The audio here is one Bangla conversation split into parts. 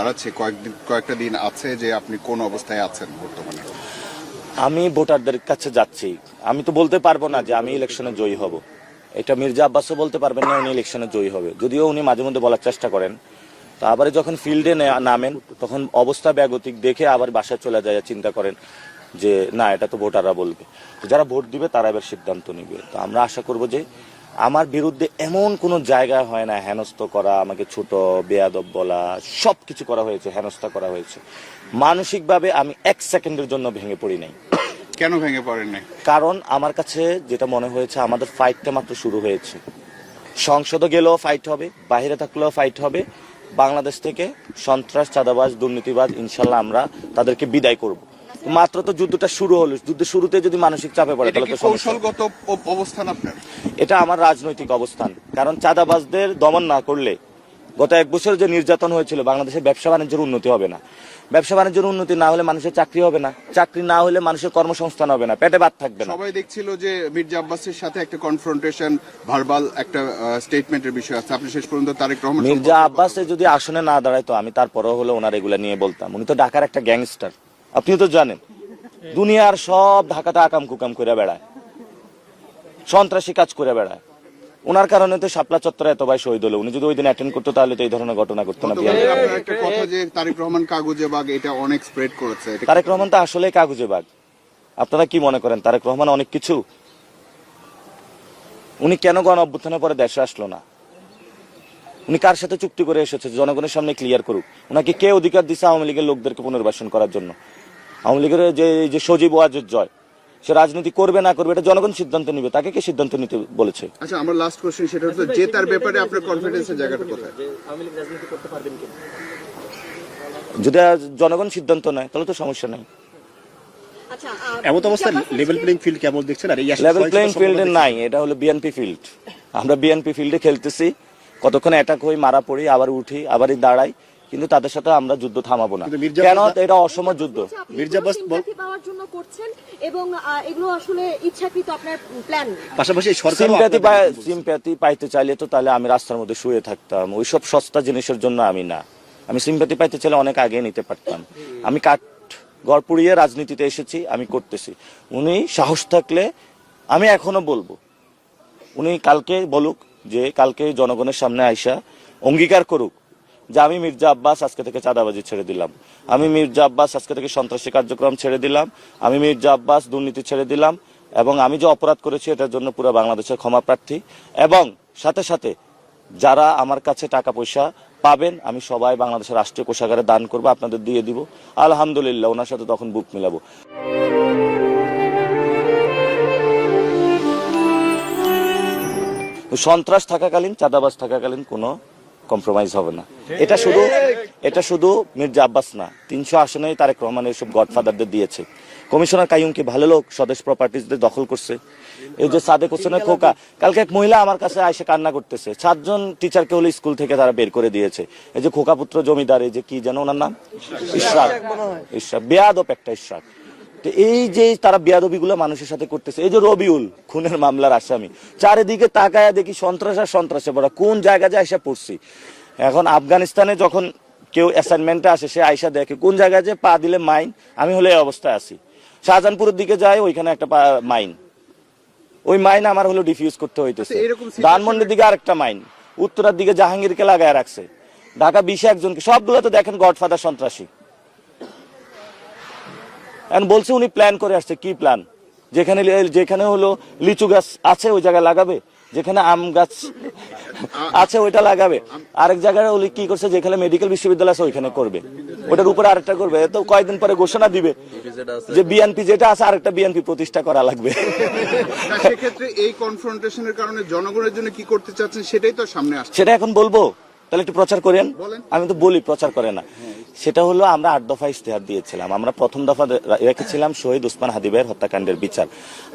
দাঁড়াচ্ছে, কয়েকদিন কয়েকটা দিন আছে যে আপনি কোন অবস্থায় আছেন বর্তমানে? আমি ভোটারদের কাছে যাচ্ছি। আমি তো বলতে পারব না যে আমি ইলেকশনে জয়ী হব। এটা মির্জা আব্বাসও বলতে পারবেন না, উনি ইলেকশনে জয়ী হবে। যদিও উনি মাঝে মধ্যে বলার চেষ্টা করেন। তো আবার যখন ফিল্ডে নামেন, তখন অবস্থা ব্যাগতিক দেখে আবার বাসায় চলে যায়, চিন্তা করেন যে, না, এটা তো ভোটাররা বলবে। যারা ভোট দিবে, তারা এবার সিদ্ধান্ত নিবে। তো আমরা আশা করব যে আমার বিরুদ্ধে এমন কোনো জায়গা হয় না হেনস্থ করা আমাকে ছোট বেয়াদব বলা সব কিছু করা হয়েছে হেনস্থা করা হয়েছে। মানসিকভাবে আমি এক সেকেন্ডের জন্য ভেঙে পড়ি নাই। কেন ভেঙে পড়েন নাই? কারণ আমার কাছে যেটা মনে হয়েছে আমাদের ফাইটটা মাত্র শুরু হয়েছে। সংসদে গেলেও ফাইট হবে বাইরে থাকলেও ফাইট হবে। বাংলাদেশ থেকে সন্ত্রাস চাঁদাবাজ দুর্নীতিবাজ ইনশাল্লাহ আমরা তাদেরকে বিদায় করব। মাত্র তো যুদ্ধটা শুরু হলো। যুদ্ধের শুরুতে যদি মানসিক চাপে পড়ে তাহলে তো কৌশলগত অবস্থান আপনার? এটা আমার রাজনৈতিক অবস্থান। কারণ চাঁদাবাজদের দমন না করলে গত এক বছর যে নির্যাতন হয়েছিল বাংলাদেশের ব্যবসা বাণিজ্যের উন্নতি হবে না। ব্যবসা বাণিজ্যের উন্নতি না হলে মানুষের চাকরি হবে না। চাকরি না হলে মানুষের কর্মসংস্থান হবে না। পেটে ভাত থাকবে না। সবাই দেখছিল যে মির্জা আব্বাসের সাথে একটা কনফ্রন্টেশন ভার্বাল একটা স্টেটমেন্টের বিষয় আছে। আপনি শেষ পর্যন্ত তারেক রহমান মির্জা আব্বাসে যদি আসনে না দাঁড়ায় তো আমি তারপরেও হলে ওনার এগুলা নিয়ে বলতাম। উনি তো ঢাকার একটা গ্যাংস্টার আপনিও তো জানেন দুনিয়ার সব ঢাকাতে আকাম কুকাম করে বেড়ায়। সন্ত্রাসী কাজ করে বেড়ায়। ওনার কারণে তো শাপলা চত্বরে এত ভাই শহীদ হলো। উনি যদি ওই দিন অ্যাটেন্ড করতো তাহলে তো এই ধরনের ঘটনা করতো না একটা কথা যে তারেক রহমান কাগজে বাগ এটা অনেক স্প্রেড করেছে। তারেক রহমান তো আসলে কাগজে বাগ আপনারা কি মনে করেন তারেক রহমান অনেক কিছু? উনি কেন গণ অভ্যুত্থানের পরে দেশে আসলো না? উনি কার সাথে চুক্তি করে এসেছে জনগণের সামনে ক্লিয়ার করুক? ওনাকে কে অধিকার দিছে আওয়ামী লীগের লোকদেরকে পুনর্বাসন করার জন্য? আওয়ামী লীগের যে যে সজীব ওয়াজের জয় সে রাজনীতি করবে না করবে এটা জনগণ সিদ্ধান্ত নিবে তাকে কে সিদ্ধান্ত নিতে বলেছে? আচ্ছা আমার লাস্ট কোশ্চেন সেটা হচ্ছে যে তার ব্যাপারে আপনার কনফিডেন্সের জায়গাটা কোথায়? আওয়ামী লীগ রাজনীতি করতে পারবেন কি? যদি জনগণ সিদ্ধান্ত নেয় তাহলে তো সমস্যা নেই। আচ্ছা অবস্থায় জামাত লেভেল প্লেইং ফিল্ড কেমন দেখছেন? আর লেভেল প্লেইং ফিল্ডে নাই এটা হলো বিএনপি ফিল্ড আমরা বিএনপি ফিল্ডে খেলতেছি কতক্ষণ অ্যাটাক হই মারা পড়ি আবার উঠি আবারই দাঁড়াই। কিন্তু তাদের সাথে আমরা যুদ্ধ থামাবো না। কেন? এটা অসম যুদ্ধ। হচ্ছে আপনি মির্জা আব্বাস পাওয়ার জন্য করছেন এবং এগুলো আসলে ইচ্ছাকৃত আপনার প্ল্যান পাশাপাশি সরকার সিম্প্যাথি সিম্প্যাথি পাইতে চাইলে তো তাহলে আমি রাস্তার মধ্যে শুয়ে থাকতাম। ওইসব সস্তা জিনিসের জন্য আমি না। আমি সিম্প্যাথি পাইতে চাইলে অনেক আগে নিতে পারতাম। আমি কাঠ গড় পুড়িয়ে রাজনীতিতে এসেছি আমি করতেছি। উনি সাহস থাকলে আমি এখনও বলব। উনি কালকে বলুক যে কালকে জনগণের সামনে আইসা অঙ্গীকার করুক। যে আমি মির্জা আব্বাস আজকে থেকে চাঁদাবাজি ছেড়ে দিলাম। আমি মির্জা আব্বাস আজকে থেকে সন্ত্রাসী কার্যক্রম ছেড়ে দিলাম। আমি মির্জা আব্বাস দুর্নীতি ছেড়ে দিলাম এবং আমি যে অপরাধ করেছি এটার জন্য পুরো বাংলাদেশের ক্ষমা প্রার্থী। এবং সাথে সাথে যারা আমার কাছে টাকা পয়সা পাবেন, আমি সবাই বাংলাদেশের রাষ্ট্রীয় কোষাগারে দান করব, আপনাদের দিয়ে দিব। আলহামদুলিল্লাহ, ওনার সাথে তখন বুক মিলাবো। সন্ত্রাস থাকাকালীন, চাঁদাবাজ থাকাকালীন কোনো কম্প্রোমাইজ হবে না। এটা শুধু এটা শুধু মির্জা আব্বাস না তিনশো আসনেই তারেক রহমান এসব গডফাদারদের দিয়েছে। কমিশনার কাইম কি ভালো লোক? স্বদেশ প্রপার্টিজদের দখল করছে। এই যে সাদেক হোসেনের খোকা কালকে এক মহিলা আমার কাছে এসে কান্না করতেছে। সাতজন টিচারকে হলে স্কুল থেকে তারা বের করে দিয়েছে। এই যে খোকা পুত্র জমিদার এই যে কি যেন ওনার নাম? ইশরাক। ইশরাক বেয়াদব একটা ইশরাক। তো এই যে তারা বেয়াদবিগুলো মানুষের সাথে করতেছে এই যে রবিউল খুনের মামলার আসামি চারিদিকে তাকায়া দেখি সন্ত্রাস আর সন্ত্রাসে পড়া কোন জায়গা যায় এসে পড়ছি। এখন আফগানিস্তানে যখন কেউ অ্যাসাইনমেন্টে আসে সে আইসা দেখে কোন জায়গায় যে পা দিলে মাইন আমি হলে এই অবস্থায় আছি। শাহজাহানপুরের দিকে যায় ওইখানে একটা মাইন। ওই মাইন আমার হলো ডিফিউজ করতে হইতেছে। আচ্ছা, ধানমন্ডির দিকে আরেকটা মাইন উত্তরার দিকে জাহাঙ্গীরকে লাগায় রাখছে। ঢাকা বিশে একজনকে সবগুলো তো দেখেন গডফাদার সন্ত্রাসী। এখন বলছে উনি প্ল্যান করে আসছে কি প্ল্যান যেখানে যেখানে হলো লিচু গাছ আছে ওই জায়গায় লাগাবে? যেখানে আম গাছ আছে ওইটা লাগাবে? আরেক জায়গায় উনি কি করছে যেখানে মেডিকেল বিশ্ববিদ্যালয় আছে ওইখানে করবে। ওটার উপরে আরেকটা করবে। তো কয়েকদিন পরে ঘোষণা দিবে যে বিএনপি যেটা আছে আরেকটা বিএনপি প্রতিষ্ঠা করা লাগবে। সেক্ষেত্রে এই কনফ্রন্টেশনের কারণে জনগণের জন্য কি করতে চাচ্ছেন সেটাই তো সামনে আসছে। সেটা এখন বলব। তাহলে একটু প্রচার করেন। আমি তো বলি প্রচার করে না। সেটা হলো আমরা আট দফা ইশতেহার দিয়েছিলাম। আমরা প্রথম দফা রেখেছিলাম শহীদ উসমান হাদিবের হত্যাকাণ্ডের বিচার।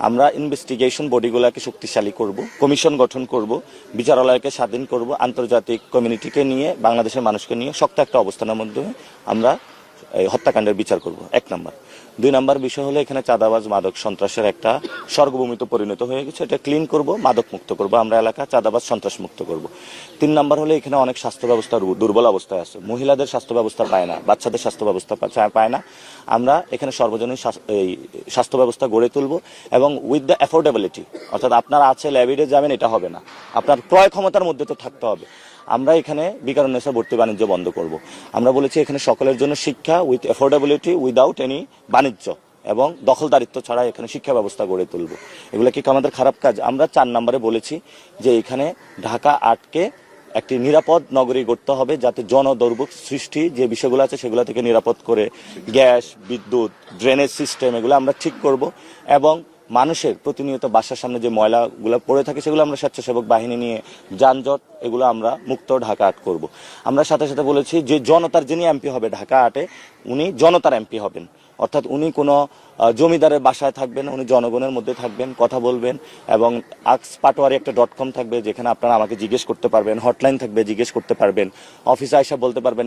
আমরা ইনভেস্টিগেশন বডিগুলোকে শক্তিশালী করব কমিশন গঠন করব বিচারালয়কে স্বাধীন করব আন্তর্জাতিক কমিউনিটিকে নিয়ে বাংলাদেশের মানুষকে নিয়ে শক্ত একটা অবস্থানের মধ্যে আমরা এই হত্যাকাণ্ডের বিচার করব। এক নাম্বার। দুই নাম্বার বিষয় হলো এখানে চাঁদাবাজ, মাদক সন্ত্রাসের একটা স্বর্গভূমিতে পরিণত হয়ে গেছে। এটা ক্লিন করব, মাদক মুক্ত করব। আমরা এলাকা চাঁদাবাজ, সন্ত্রাস মুক্ত করব। তিন নাম্বার হলো এখানে অনেক স্বাস্থ্য ব্যবস্থা দু- দুর্বল অবস্থায় আছে। মহিলাদের স্বাস্থ্য ব্যবস্থা পায় না, বাচ্চাদের স্বাস্থ্য ব্যবস্থা পায় না। আমরা এখানে সর্বজনীন এই স্বাস্থ্য ব্যবস্থা গড়ে তুলব এবং উইথ দ্য অ্যাফোর্ডেবিলিটি অর্থাৎ আপনার আছে ল্যাবিডে যাবেন, এটা হবে না। আপনার ক্রয় ক্ষমতার মধ্যে তো থাকতে হবে। আমরা এখানে বিকারণেসা ভর্তি বাণিজ্য বন্ধ করব। আমরা বলেছি এখানে সকলের জন্য শিক্ষা উইথ অ্যাফোর্ডেবিলিটি উইদাউট এনি বাণিজ্য এবং দখলদারিত্ব ছাড়া এখানে শিক্ষা ব্যবস্থা গড়ে তুলব। এগুলো কি আমাদের খারাপ কাজ? আমরা চার নম্বরে বলেছি যে এখানে ঢাকা আটকে একটি নিরাপদ নগরী গড়তে হবে যাতে জনদৌর্ভোগ সৃষ্টি যে বিষয়গুলো আছে সেগুলো থেকে নিরাপদ করে গ্যাস, বিদ্যুৎ ড্রেনেজ সিস্টেম এগুলো আমরা ঠিক করব এবং মানুষের প্রতিনিয়ত বাসার সামনে যে ময়লাগুলো পড়ে থাকে, সেগুলো আমরা স্বেচ্ছাসেবক বাহিনী নিয়ে যানজট, এগুলো আমরা মুক্ত ঢাকা আট করব। আমরা সাথে সাথে বলেছি যে জনতার যিনি এমপি হবে ঢাকা আটে, উনি জনতার এমপি হবেন। অর্থাৎ উনি কোনো জমিদারের বাসায় থাকবেন, উনি জনগণের মধ্যে থাকবেন, কথা বলবেন এবং আক্স পাটোয়ারি একটা ডট কম থাকবে, যেখানে আপনারা আমাকে জিজ্ঞেস করতে পারবেন হটলাইন থাকবে, জিজ্ঞেস করতে পারবেন। অফিসে আইসা বলতে পারবেন